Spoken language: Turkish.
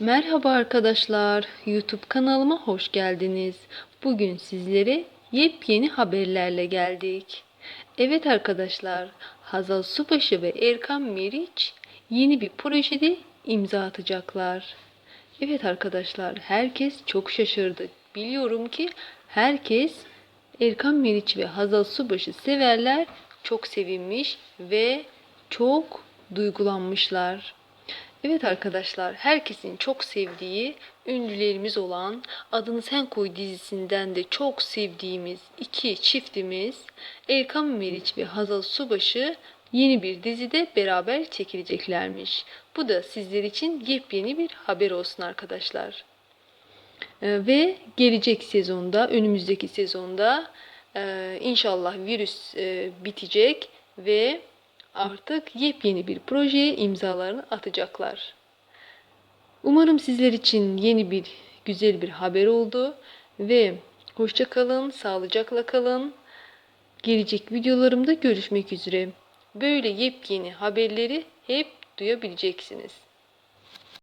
Merhaba arkadaşlar, YouTube kanalıma hoş geldiniz. Bugün sizlere yepyeni haberlerle geldik. Evet arkadaşlar, Hazal Subaşı ve Erkan Meriç yeni bir projede imza atacaklar. Evet arkadaşlar, herkes çok şaşırdı. Biliyorum ki herkes Erkan Meriç ve Hazal Subaşı severler, çok sevinmiş ve çok duygulanmışlar. Evet arkadaşlar, herkesin çok sevdiği ünlülerimiz olan Adını Sen Koy dizisinden de çok sevdiğimiz iki çiftimiz Erkan Meriç ve Hazal Subaşı yeni bir dizide beraber çekileceklermiş. Bu da sizler için yepyeni bir haber olsun arkadaşlar. Ee, ve gelecek sezonda, önümüzdeki sezonda e, inşallah virüs e, bitecek ve artık yepyeni bir projeye imzalarını atacaklar. Umarım sizler için yeni bir güzel bir haber oldu ve hoşça kalın, sağlıcakla kalın. Gelecek videolarımda görüşmek üzere. Böyle yepyeni haberleri hep duyabileceksiniz.